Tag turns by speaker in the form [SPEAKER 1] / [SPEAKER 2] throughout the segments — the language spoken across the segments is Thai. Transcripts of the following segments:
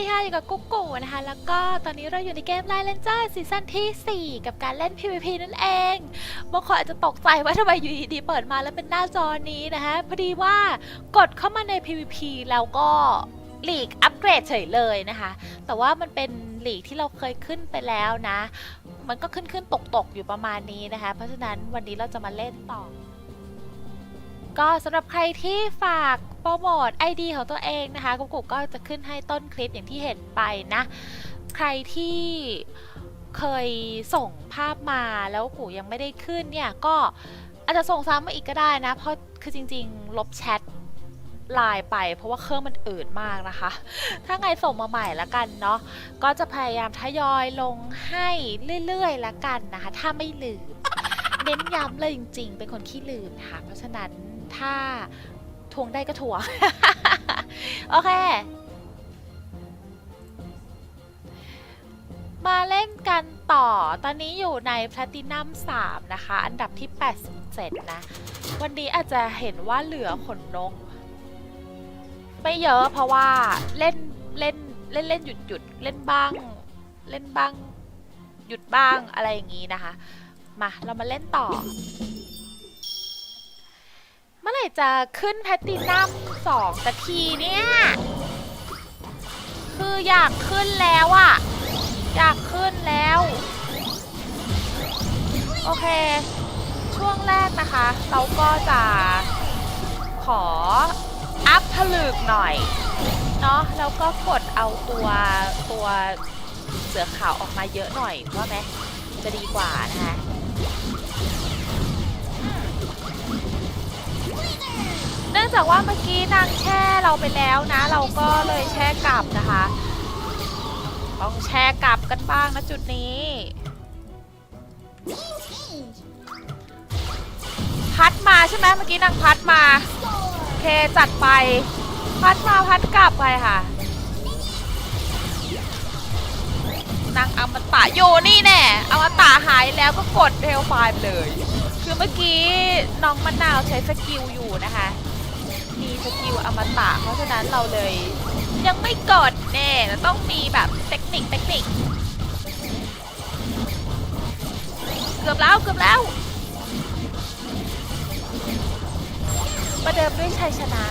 [SPEAKER 1] ดีค่ะอยู่กับกุ๊กกูนะคะ แล้วก็ตอนนี้เราอยู่ในเกม Line Ranger ซีซั่นที่ 4 กับการเล่น PVP นั่นเองบางคนอาจจะตกใจว่าทำไมอยู่ดีๆเปิดมาแล้วเป็นหน้าจอนี้นะคะพอดีว่ากดเข้ามาใน PVP แล้วก็หลีกอัปเกรดเฉยเลยนะคะ แต่ว่ามันเป็นหลีกที่เราเคยขึ้นไปแล้วนะ มันก็ขึ้นขึ้นตกตกๆอยู่ประมาณนี้นะคะ เพราะฉะนั้นวันนี้เราจะมาเล่นต่อ ก็สำหรับใครที่ฝากโปรโมท ID ของตัวเองนะคะกุ๊กกุ๊กก็จะขึ้นให้ต้นคลิปอย่างที่เห็นไปนะ ใครที่เคยส่งภาพมาแล้วกูยังไม่ได้ขึ้นเนี่ยก็อาจจะส่งซ้ำมาอีกก็ได้นะ เพราะคือจริง ๆ ลบแชทไลน์ไป เพราะว่าเครื่องมันอืดมากนะคะ ถ้าไงส่งมาใหม่ละกันเนาะก็จะพยายามทยอยลงให้เรื่อยๆละกันนะคะ ถ้าไม่ลืม เน้นย้ำเลยจริง ๆ เป็นคนขี้ลืมนะคะเพราะฉะนั้นถ้าทวงได้ก็ทวง โอเค มาเล่นกันต่อ ตอนนี้อยู่ในแพลตินัม3นะคะ อันดับที่ 87 นะ วันนี้อาจจะเห็นว่าเหลือขนนก ไม่เยอะเพราะว่าเล่นเล่นเล่นเล่นหยุดหยุดเล่นบ้าง เล่นบ้าง หยุดบ้างอะไรอย่างนี้นะคะ มา เรามาเล่นต่อ เมื่อไหร่จะขึ้นแพตตินัมสองสักทีเนี่ย คืออยากขึ้นแล้วอะอยากขึ้นแล้ว โอเค ช่วงแรกนะคะ เราก็จะขออัพผลึกหน่อยเนาะแล้วก็กดเอาตัวตัวเสือขาวออกมาเยอะหน่อยว่าไหมจะดีกว่านะคะ จากว่าเมื่อกี้นางแช่เราไปแล้วนะ เราก็เลยแช่กลับนะคะ ต้องแช่กลับกันบ้างนะจุดนี้ พัดมาใช่ไหมเมื่อกี้นางพัดมาโอเคจัดไป พัดมาพัดกลับไปค่ะนางอมตะอยู่นี่แน่อมตะหายแล้วก็กดเทลไฟล์ไปเลย คือเมื่อกี้น้องมะนาวใช้สกิลอยู่นะคะ สกิลอมตะเพราะฉะนั้นเราเลย ยังไม่กดแน่แล้วต้องมีแบบเทคนิคเทคนิค เกือบแล้วเกือบแล้ว ประเดิมด้วยชัยชนะ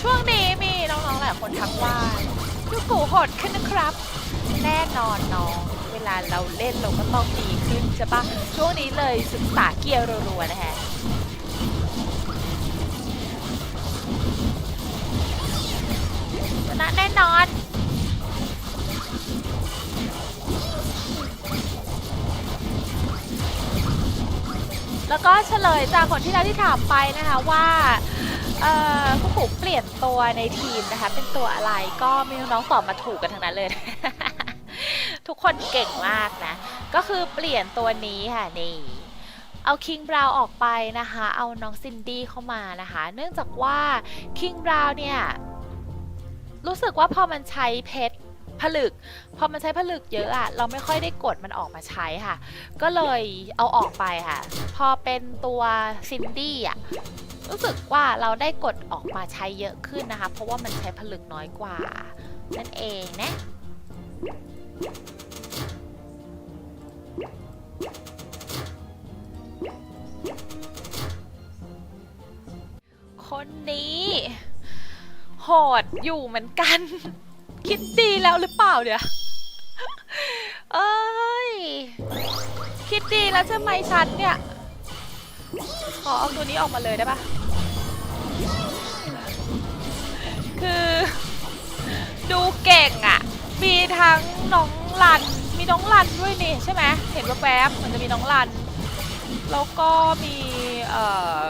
[SPEAKER 1] ช่วงนี้มีน้องๆหลายคนทักว่าลูกกูโหดขึ้นนะครับ แน่นอนน้องเว ลาเราเล่นเราก็ต้องดีขึ้นใช่ปะช่วงนี้เลยศึกษาเกียร์รัวๆนะฮะชนะแน่นอนแล้วก็เฉลยจากคนที่แล้วที่ถามไปนะคะว่าเอ่อผู้ผูกเปลี่ยนตัวในทีมนะคะเป็นตัวอะไรก็มีน้องตอบมาถูกกันทั้งนั้นเลย ทุกคนเก่งมากนะ ก็คือเปลี่ยนตัวนี้ค่ะนี่เอาคิงบราวออกไปนะคะ เอาน้องซินดี้เข้ามานะคะ เนื่องจากว่าคิงบราวเนี่ยรู้สึกว่าพอมันใช้เพชรผลึก พอมันใช้ผลึกเยอะอะเราไม่ค่อยได้กดมันออกมาใช้ค่ะ ก็เลยเอาออกไปค่ะ พอเป็นตัวซินดี้อะรู้สึกว่าเราได้กดออกมาใช้เยอะขึ้นนะคะ เพราะว่ามันใช้ผลึกน้อยกว่า นั่นเองนะ คนนี้ โหดอยู่เหมือนกัน คิดดีแล้วหรือเปล่าเดี๋ยวเอ้ย คิดดีแล้วใช่ไหมฉันเนี่ย ขอเอาตัวนี้ออกมาเลยได้ปะคือ ดูเก่งอะ่ะ มีทั้งน้องลัน มีน้องลันด้วยนี่ใช่ไหมเห็นว่าแป๊บมันจะมีน้องลัน แล้วก็มีเอ่อ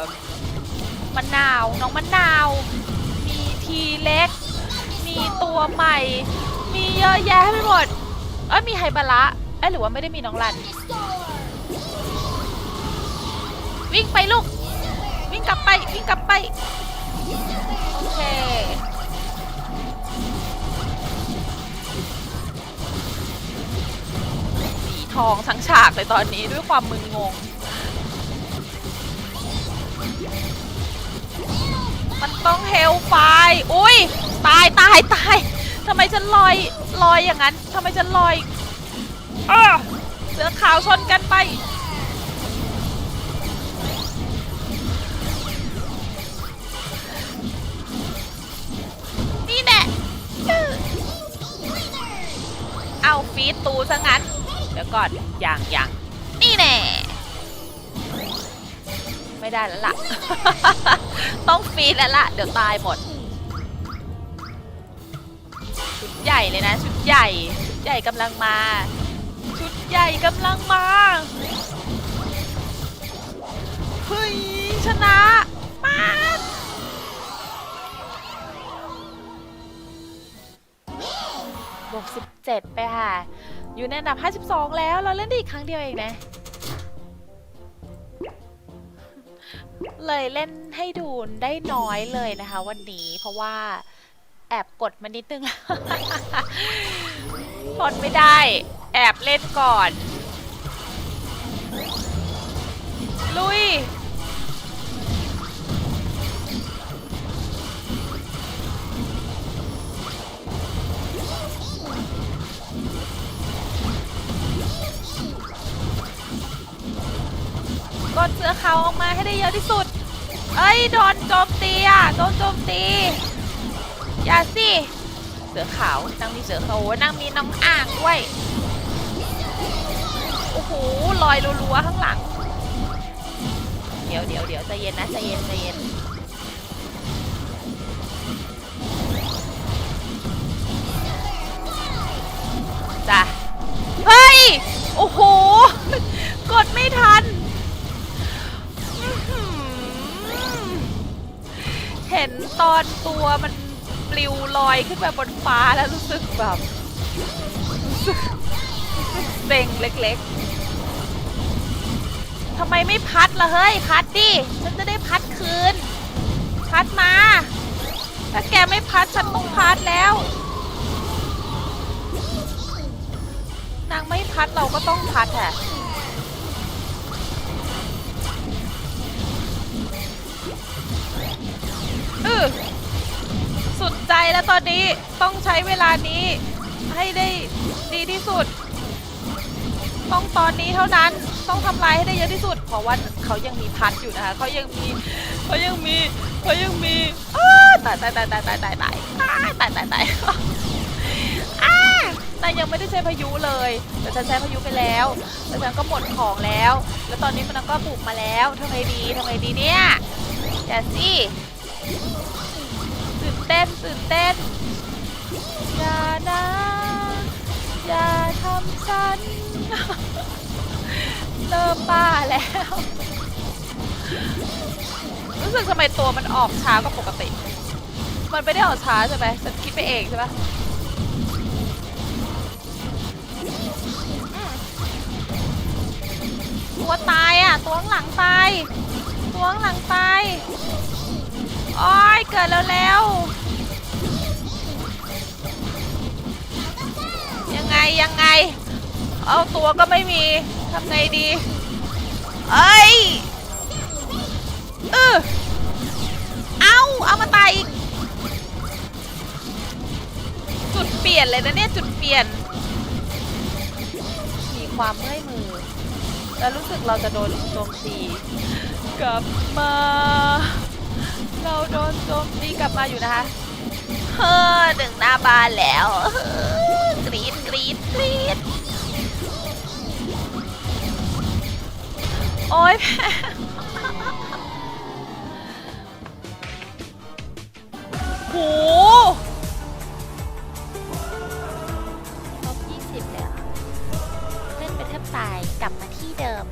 [SPEAKER 1] มะนาว น้องมะนาว มีทีเล็ก มีตัวใหม่ มีเยอะแยะไปหมด เอ้ยมีไฮบาระเอ้ยหรือว่าไม่ได้มีน้องรัน วิ่งไปลูก วิ่งกลับไป วิ่งกลับไป โอเค ทองทั้งฉากเลยตอนนี้ด้วยความมึนงง มันต้องเฮลไฟอุ้ย ตายตายตายทำไมฉันลอยลอยอย่างนั้นทำไมฉันลอยเออเสือขาวชนกันไปนี่แน่เอาฟีดตูซะงั้น เดี๋ยวก่อนอย่างอย่างนี่แน่ไม่ได้แล้วล่ะ ต้องฟีดแล้วล่ะ เดี๋ยวตายหมด ชุดใหญ่เลยนะ ชุดใหญ่ ชุดใหญ่กำลังมา ชุดใหญ่กำลังมาเฮ้ยชนะมาบวก17ไปค่ะ อยู่ในอันดับ 52 แล้ว เราเล่นได้อีกครั้งเดียวเองนะ เลยเล่นให้ดูได้น้อยเลยนะคะ วันนี้เพราะว่าแอบกดมานิดนึงทนไม่ได้ แอบเล่นก่อน ลุย กดเสือขาวออกมาให้ได้เยอะที่สุด เอ้ยโดนโจมตีอะโดนโจมตี อย่าสิ เสือขาวนางมีเสือขาวโอ้ยนางมีน้ำอ่างด้วย โอ้โหลอยรัวๆข้างหลัง เดี๋ยวเดี๋ยวเดี๋ยวใจเย็นนะใจเย็นใจเย็นจ้ะเฮ้ย โอ้โห กดไม่ทัน นตอนตัวมันปลิวลอยขึ้นไปบนฟ้าแล้วรู้สึกแบบรู้สึกรู้สึกเซ็งเล็กๆทำไมไม่พัดล่ะเฮ้ย พัดดิ ฉันจะได้พัดคืน พัดมา ถ้าแกไม่พัดฉันต้องพัดแล้ว นางไม่พัดเราก็ต้องพัดอะ เออสุดใจแล้วตอนนี้ต้องใช้เวลานี้ ให้ได้ดีที่สุด ต้องตอนนี้เท่านั้นต้องทำลายให้ได้เยอะที่สุด เพราะว่าเขายังมีพัดอยู่นะคะเขายังมีเขายังมีเขายังมีตายตายตายตายตายตายตายตายตายตายอ้ายยังไม่ได้ใช้พายุเลยแต่ฉันใช้พายุไปแล้วแล้วฉันก็หมดของแล้ว แล้วตอนนี้มันก็บุกมาแล้วทำไงดีทำไงดีเนี่ยอย่าสิ ตื่นเต้นตื่นเต้น อย่านะ อย่าทำฉัน เริ่มบ้าแล้ว รู้สึกทำไมตัวมันออกช้ากว่าปกติ มันไม่ได้ออกช้าใช่ไหมฉันคิดไปเองใช่ไหมตัวตายอะ ตัวข้างหลังตาย ตัวข้างหลังตาย โอ้ยเกิดแล้วแล้วยังไงยังไง เอาตัวก็ไม่มีทำไงดี เอ้ยเออเอาเอามาตายอีก จุดเปลี่ยนเลยนะเนี่ยจุดเปลี่ยน มีความเมื่อยมือ แล้วรู้สึกเราจะโดนโจมตีกลับมา เราโดนโจมตีกลับมาอยู่นะคะเฮ้อถึงหน้าบ้านแล้วกรีดกรีดกรีดโอ๊ยแพ้โหลบยี่สิบเลยเล่นไปแทบตายกลับมาที่เดิม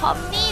[SPEAKER 1] ผมนี่